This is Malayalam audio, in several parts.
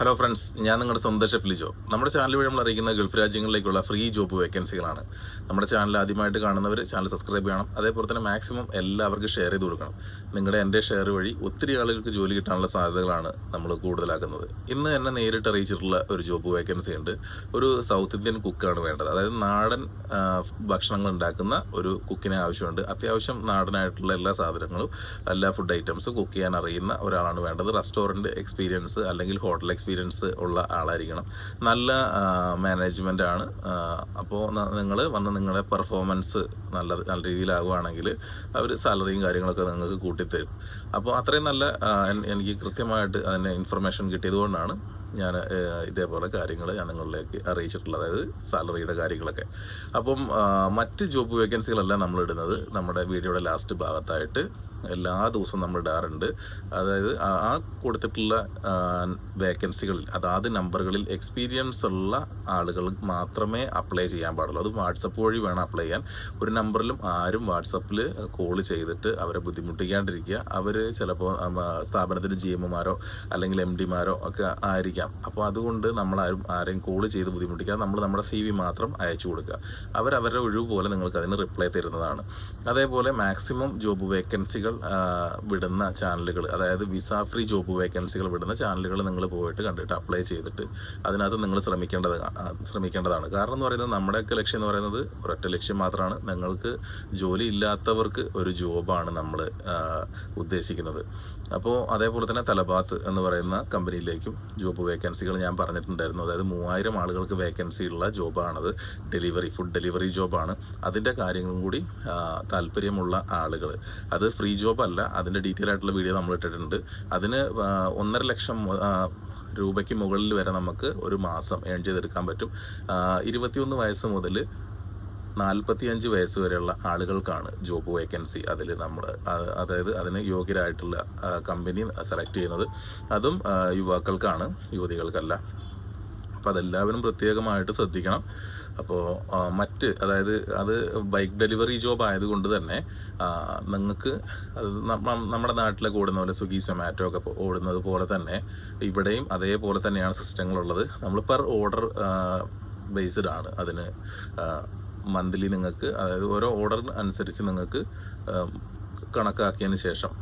ഹലോ ഫ്രണ്ട്സ് ഞാൻ നിങ്ങളുടെ സ്വന്തം ഷെഫ് ലിജോ നമ്മുടെ ചാനൽ വഴി നമ്മൾ അറിയിക്കുന്ന ഗൾഫ് രാജ്യങ്ങളിലേക്കുള്ള ഫ്രീ ജോബ് വേക്കൻസികളാണ് നമ്മുടെ ചാനൽ ആദ്യമായിട്ട് കാണുന്നവർ ചാനൽ സബ്സ്ക്രൈബ് ചെയ്യണം. അതേപോലെ തന്നെ മാക്സിമം എല്ലാവർക്കും ഷെയർ ചെയ്ത് കൊടുക്കണം. നിങ്ങളുടെ എന്റെ ഷെയർ വഴി ഒത്തിരി ആളുകൾക്ക് ജോലി കിട്ടാനുള്ള സാധ്യതകളാണ് നമ്മൾ കൂടുതലാക്കുന്നത്. ഇന്ന് എന്നെ നേരിട്ട് അറിയിച്ചിട്ടുള്ള ഒരു ജോബ് വേക്കൻസി ഉണ്ട്. ഒരു സൗത്ത് ഇന്ത്യൻ കുക്കാണ് വേണ്ടത്. അതായത് നാടൻ ഭക്ഷണങ്ങൾ ഉണ്ടാക്കുന്ന ഒരു കുക്കിനെ ആവശ്യമുണ്ട്. അത്യാവശ്യം നാടനായിട്ടുള്ള എല്ലാ സാധനങ്ങളും എല്ലാ ഫുഡ് ഐറ്റംസും കുക്ക് ചെയ്യാൻ അറിയുന്ന ഒരാളാണ് വേണ്ടത്. റെസ്റ്റോറന്റ് എക്സ്പീരിയൻസ് അല്ലെങ്കിൽ ഹോട്ടൽ എക്സ്പീരിയൻസ് ഉള്ള ആളായിരിക്കണം. നല്ല മാനേജ്മെന്റ് ആണ്. അപ്പോൾ നിങ്ങൾ വന്ന് നിങ്ങളുടെ പെർഫോമൻസ് നല്ല നല്ല രീതിയിലാവുകയാണെങ്കിൽ അവർ സാലറിയും കാര്യങ്ങളൊക്കെ നിങ്ങൾക്ക് കൂട്ടിത്തരും. അപ്പോൾ അത്രയും നല്ല എനിക്ക് കൃത്യമായിട്ട് അതിന്റെ ഇൻഫർമേഷൻ കിട്ടിയതുകൊണ്ടാണ് ഞാൻ ഇതേപോലെ കാര്യങ്ങൾ ഞാൻ നിങ്ങളിലേക്ക് അറിയിച്ചിട്ടുള്ളത്. അതായത് സാലറിയുടെ കാര്യങ്ങളൊക്കെ. അപ്പം മറ്റ് ജോബ് വേക്കൻസികളെല്ലാം നമ്മൾ ഇടുന്നത് നമ്മുടെ വീഡിയോയുടെ ലാസ്റ്റ് ഭാഗത്തായിട്ട് എല്ലാ ദിവസവും നമ്മൾ ഇടാറുണ്ട്. അതായത് ആ കൊടുത്തിട്ടുള്ള വേക്കൻസികളിൽ അതാത് നമ്പറുകളിൽ എക്സ്പീരിയൻസ് ഉള്ള ആളുകൾ മാത്രമേ അപ്ലൈ ചെയ്യാൻ പാടുള്ളൂ. അത് വാട്സപ്പ് വഴി വേണം അപ്ലൈ ചെയ്യാൻ. ഒരു നമ്പറിലും ആരും വാട്സപ്പിൽ കോൾ ചെയ്തിട്ട് അവരെ ബുദ്ധിമുട്ടിക്കാണ്ടിരിക്കുക. അവർ ചിലപ്പോൾ സ്ഥാപനത്തിന്റെ ജി എമ്മുമാരോ അല്ലെങ്കിൽ എം ഡിമാരോ ഒക്കെ ആയിരിക്കാം അപ്പോൾ അതുകൊണ്ട് നമ്മൾ ആരും ആരെയും കോൾ ചെയ്ത് ബുദ്ധിമുട്ടിക്കാം നമ്മൾ നമ്മുടെ സി വി മാത്രം അയച്ചു കൊടുക്കുക. അവർ അവരുടെ ഒഴിവ് പോലെ നിങ്ങൾക്ക് അതിന് റിപ്ലൈ തരുന്നതാണ്. അതേപോലെ മാക്സിമം ജോബ് വേക്കൻസികൾ വിടുന്ന ചാനലുകൾ അതായത് വിസ ഫ്രീ ജോബ് വേക്കൻസികൾ വിടുന്ന ചാനലുകൾ നിങ്ങൾ പോയിട്ട് കണ്ടിട്ട് അപ്ലൈ ചെയ്തിട്ട് അതിനകത്ത് നിങ്ങൾ ശ്രമിക്കേണ്ടത് ശ്രമിക്കേണ്ടതാണ്. കാരണം എന്ന് പറയുന്നത് നമ്മുടെയൊക്കെ ലക്ഷ്യം എന്ന് പറയുന്നത് ഒരൊറ്റ ലക്ഷ്യം മാത്രമാണ്. നിങ്ങൾക്ക് ജോലി ഇല്ലാത്തവർക്ക് ഒരു ജോബാണ് നമ്മൾ ഉദ്ദേശിക്കുന്നത്. അപ്പോൾ അതേപോലെ തന്നെ തലബാത്ത് എന്ന് പറയുന്ന കമ്പനിയിലേക്കും ജോബ് വേക്കൻസികൾ ഞാൻ പറഞ്ഞിട്ടുണ്ടായിരുന്നു. അതായത് മൂവായിരം ആളുകൾക്ക് വേക്കൻസി ഉള്ള ജോബാണത്. ഡെലിവറി ഫുഡ് ഡെലിവറി ജോബാണ്. അതിന്റെ കാര്യങ്ങളും കൂടി താല്പര്യമുള്ള ആളുകൾ അത് ഫ്രീ ജോബല്ല. അതിന്റെ ഡീറ്റെയിൽ ആയിട്ടുള്ള വീഡിയോ നമ്മൾ ഇട്ടിട്ടുണ്ട്. അതിന് ഒന്നര ലക്ഷം രൂപയ്ക്ക് മുകളിൽ വരെ നമുക്ക് ഒരു മാസം ഏൺ ചെയ്തെടുക്കാൻ പറ്റും. ഇരുപത്തിയൊന്ന് വയസ്സ് മുതൽ നാൽപ്പത്തിയഞ്ച് വയസ്സ് വരെയുള്ള ആളുകൾക്കാണ് ജോബ് വേക്കൻസി അതിൽ നമ്മൾ അതായത് അതിന് യോഗ്യരായിട്ടുള്ള കമ്പനി സെലക്ട് ചെയ്യുന്നത്. അതും യുവാക്കൾക്കാണ് യുവതികൾക്കല്ല. അപ്പോൾ അതെല്ലാവരും പ്രത്യേകമായിട്ട് ശ്രദ്ധിക്കണം. അപ്പോൾ മറ്റ് അതായത് അത് ബൈക്ക് ഡെലിവറി ജോബ് ആയതുകൊണ്ട് തന്നെ നിങ്ങൾക്ക് അത് നമ്മുടെ നാട്ടിലെ ഓടുന്ന പോലെ സ്വിഗ്ഗി സൊമാറ്റോ ഒക്കെ ഓടുന്നത് പോലെ തന്നെ ഇവിടെയും അതേപോലെ തന്നെയാണ് സിസ്റ്റങ്ങളുള്ളത്. നമ്മൾ പെർ ഓർഡർ ബേസ്ഡ് ആണ് അതിന് മന്ത്ലി നിങ്ങൾക്ക് അതായത് ഓരോ ഓർഡർ അനുസരിച്ച് നിങ്ങൾക്ക് കണക്കാക്കിയതിന് ശേഷം.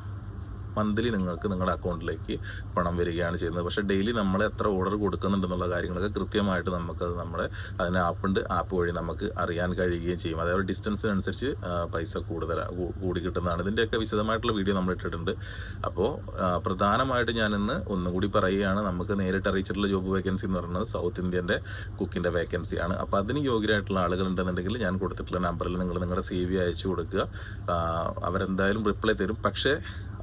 മന്ത്ലി നിങ്ങൾക്ക് നിങ്ങളുടെ അക്കൗണ്ടിലേക്ക് പണം വരികയാണ് ചെയ്യുന്നത്. പക്ഷെ ഡെയിലി നമ്മൾ എത്ര ഓർഡർ കൊടുക്കുന്നുണ്ടെന്നുള്ള കാര്യങ്ങളൊക്കെ കൃത്യമായിട്ട് നമുക്കത് നമ്മുടെ അതിന് ആപ്പുണ്ട് ആപ്പ് വഴി നമുക്ക് അറിയാൻ കഴിയുകയും ചെയ്യും. അതായത് ഡിസ്റ്റൻസിനനുസരിച്ച് പൈസ കൂടുതൽ കൂടി കിട്ടുന്നതാണ്. ഇതിന്റെയൊക്കെ വിശദമായിട്ടുള്ള വീഡിയോ നമ്മൾ ഇട്ടിട്ടുണ്ട്. അപ്പോൾ പ്രധാനമായിട്ട് ഞാനിന്ന് ഒന്നുകൂടി പറയുകയാണ്. നമുക്ക് നേരിട്ട് അറിയിച്ചിട്ടുള്ള ജോബ് വേക്കൻസി എന്ന് പറയുന്നത് സൗത്ത് ഇന്ത്യന്റെ കുക്കിന്റെ വേക്കൻസിയാണ് അപ്പോൾ അതിന് യോഗ്യരായിട്ടുള്ള ആളുകൾ ഉണ്ടെന്നുണ്ടെങ്കിൽ ഞാൻ കൊടുത്തിട്ടുള്ള നമ്പറിൽ നിങ്ങൾ നിങ്ങളുടെ സി വി അയച്ചു കൊടുക്കുക. അവരെന്തായാലും റിപ്ലൈ തരും. പക്ഷേ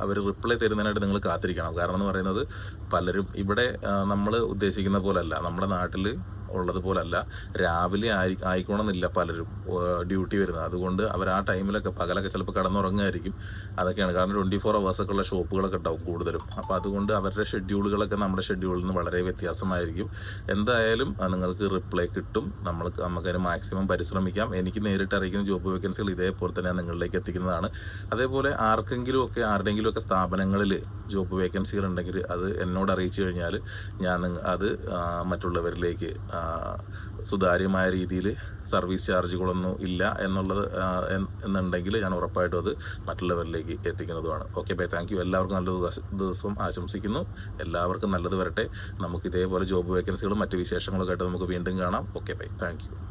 അവർ റിപ്ലൈ തരുന്നതിനായിട്ട് നിങ്ങൾ കാത്തിരിക്കണം. കാരണം എന്ന് പറയുന്നത് പലരും ഇവിടെ നമ്മൾ ഉദ്ദേശിക്കുന്ന പോലല്ല. നമ്മുടെ നാട്ടിൽ ഉള്ളതുപോലല്ല. രാവിലെ ആയി ആയിക്കോണമെന്നില്ല പലരും ഡ്യൂട്ടി വരുന്നത്. അതുകൊണ്ട് അവർ ആ ടൈമിലൊക്കെ പകലൊക്കെ ചിലപ്പോൾ കടന്നുറങ്ങുമായിരിക്കും. അതൊക്കെയാണ്. കാരണം ട്വന്റി ഫോർ അവേഴ്സൊക്കെ ഉള്ള ഷോപ്പുകളൊക്കെ ഉണ്ടാവും കൂടുതലും. അപ്പോൾ അതുകൊണ്ട് അവരുടെ ഷെഡ്യൂളുകളൊക്കെ നമ്മുടെ ഷെഡ്യൂളിൽ നിന്ന് വളരെ വ്യത്യാസമായിരിക്കും. എന്തായാലും നിങ്ങൾക്ക് റിപ്ലൈ കിട്ടും. നമ്മൾക്ക് നമുക്കതിന് മാക്സിമം പരിശ്രമിക്കാം. എനിക്ക് നേരിട്ട് അറിയിക്കുന്ന ജോബ് വേക്കൻസികൾ ഇതേപോലെ തന്നെ നിങ്ങളിലേക്ക് എത്തിക്കുന്നതാണ്. അതേപോലെ ആർക്കെങ്കിലും ഒക്കെ ആരുടെയെങ്കിലും ഒക്കെ സ്ഥാപനങ്ങളിൽ ജോബ് വേക്കൻസികൾ ഉണ്ടെങ്കിൽ അത് എന്നോട് അറിയിച്ചു കഴിഞ്ഞാൽ ഞാൻ അത് മറ്റുള്ളവരിലേക്ക് സുതാര്യമായ രീതിയിൽ സർവീസ് ചാർജുകളൊന്നും ഇല്ല എന്നുള്ളത് എന്നുണ്ടെങ്കിൽ ഞാൻ ഉറപ്പായിട്ടും അത് മറ്റുള്ളവരിലേക്ക് എത്തിക്കുന്നതുമാണ്. Okay bye. Thank you. എല്ലാവർക്കും നല്ല ദിവസ- ആശംസിക്കുന്നു. എല്ലാവർക്കും നല്ലത് വരട്ടെ. നമുക്ക് ഇതേപോലെ ജോബ് വേക്കൻസികളും മറ്റ് വിശേഷങ്ങളൊക്കെ ആയിട്ട് നമുക്ക് വീണ്ടും കാണാം. Okay bye. താങ്ക്